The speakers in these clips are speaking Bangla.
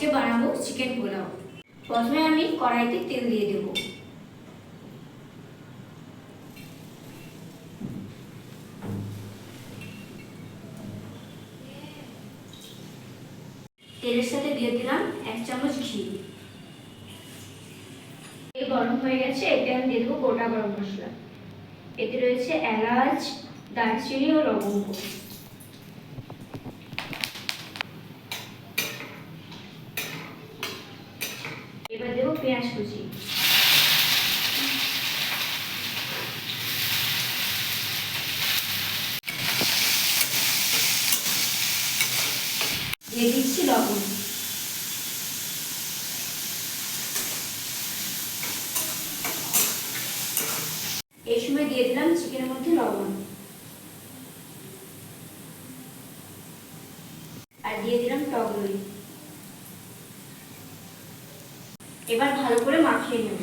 আজকে বানাবো চিকেন পোলাও। প্রথমে আমি কড়াইতে তেল দিয়ে দেব। তেলের সাথে দিয়ে দিলাম এক চামচ ঘি। গরম হয়ে গেছে, এতে আমি দিয়ে দেবো গোটা গরম মশলা। এতে রয়েছে এলাচ, দারচিনি ও লবঙ্গ এবার দেবো পেঁয়াজ কুচি। দিয়ে দিচ্ছি লবণ। এই সময় দিয়ে দিলাম চিকেনের মধ্যে লবণ আর দিয়ে দিলাম টক দই এবার ভালো করে মাখিয়ে নেব।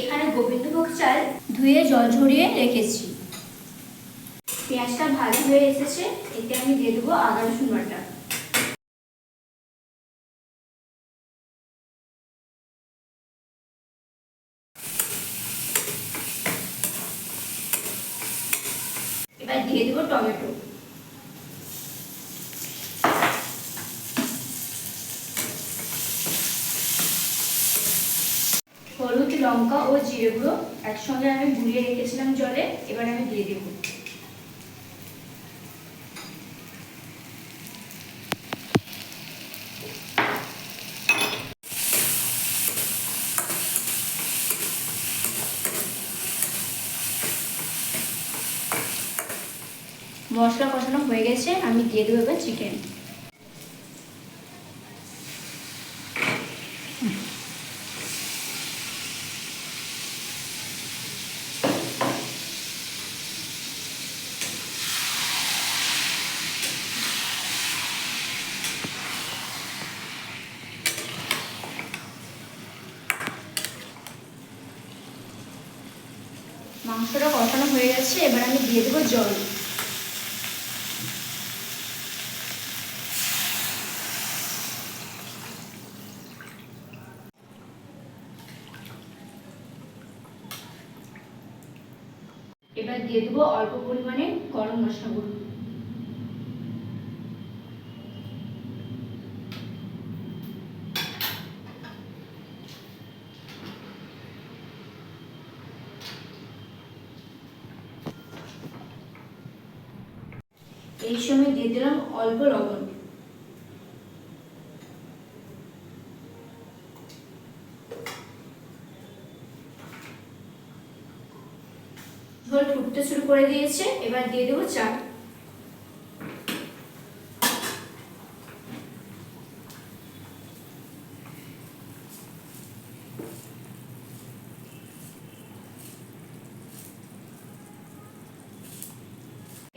এখানে গোবিন্দভোগ চাল ধুয়ে জল ঝরিয়ে রেখেছি। পেঁয়াজটা ভালো হয়ে এসেছে, এতে আমি দিয়ে দেবো আদা রসুন বাটা। এবার দিয়ে দেবো টমেটো। হলুদ, লঙ্কা ও জিরে গুঁড়ো একসঙ্গে আমি গুলিয়ে রেখেছিলাম জলে, এবার আমি দিয়ে দেবো। মশলা কষানো হয়ে গেছে, আমি দিয়ে দেবো এবার চিকেন মাংসটা কষানো হয়ে গেছে, এবার আমি দিয়ে দেবো জল। এবার দিয়ে দেবো অল্প পরিমাণে গরম মশলা গুঁড়ো। এই সময় দিয়ে দিলাম অল্প লবণ। ঝোল ফুটতে শুরু করে দিয়েছে। এবার দিয়ে দেবো চাল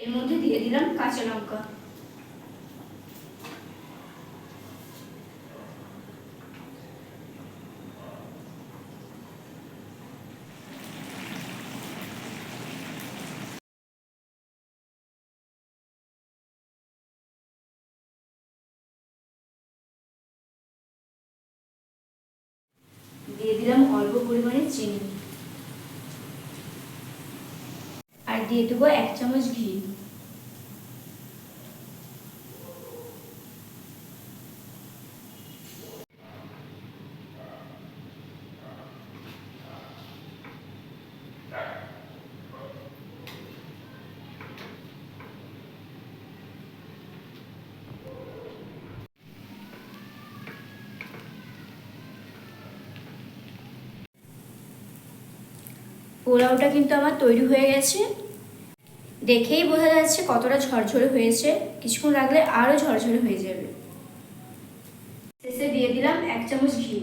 এর মধ্যে দিয়ে দিলাম কাঁচা লঙ্কা। দিয়ে দিলাম অল্প পরিমাণে চিনি। আর দিয়ে দেবো এক চামচ ঘি। পোলাওটা কিন্তু আমার তৈরি হয়ে গেছে। দেখেই বোঝা যাচ্ছে কতটা ঝরঝরে হয়েছে। কিছুক্ষণ লাগলে আরও ঝরঝরে হয়ে যাবে। শেষে দিয়ে দিলাম এক চামচ ঘি।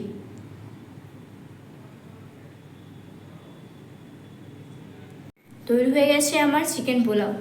তৈরি হয়ে গেছে আমার চিকেন পোলাও।